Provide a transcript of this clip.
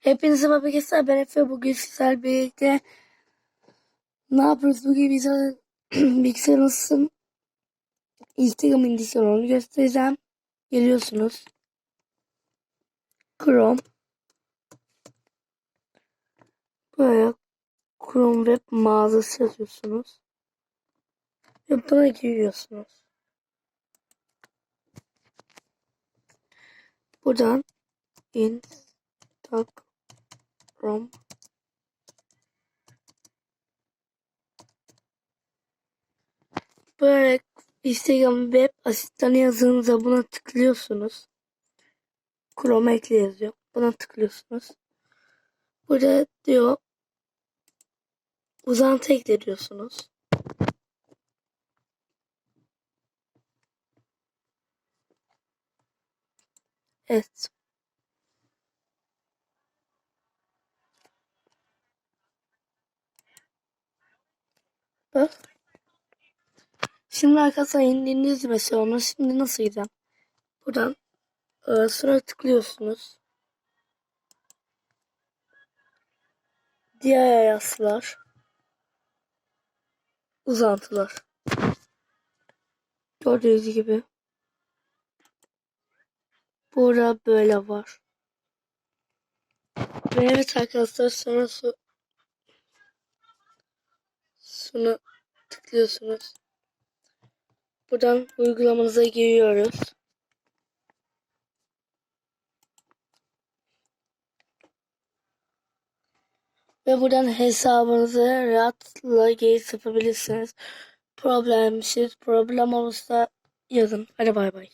Hepinize merhaba. Ben Efe. Bugün sizlerle birlikte ne yapıyoruz? Bugün bize bilgisayarınızın Instagram indisyonunu göstereceğim. Geliyorsunuz. Chrome. Böyle Chrome web mağazası yazıyorsunuz. Ve buna giriyorsunuz. Buradan Instagram Böyle Instagram web asistanı yazınca buna tıklıyorsunuz. Chrome ekle yazıyor. Buna tıklıyorsunuz. Burada diyor uzantı ekle diyorsunuz. Evet. Bak. Şimdi arkadaşlar indiğiniz mesela onu şimdi nasıl gideceğim? Buradan e, sonra tıklıyorsunuz. Diğer ayaslar. Uzantılar. Gördüğünüz gibi. Burada böyle var. Ve evet arkadaşlar sonra sonra tıklıyorsunuz. Buradan uygulamanıza giriyoruz. Ve buradan hesabınızı rahatla geri yapabilirsiniz. Problemsiz, problem olursa yazın. Hadi bay bay.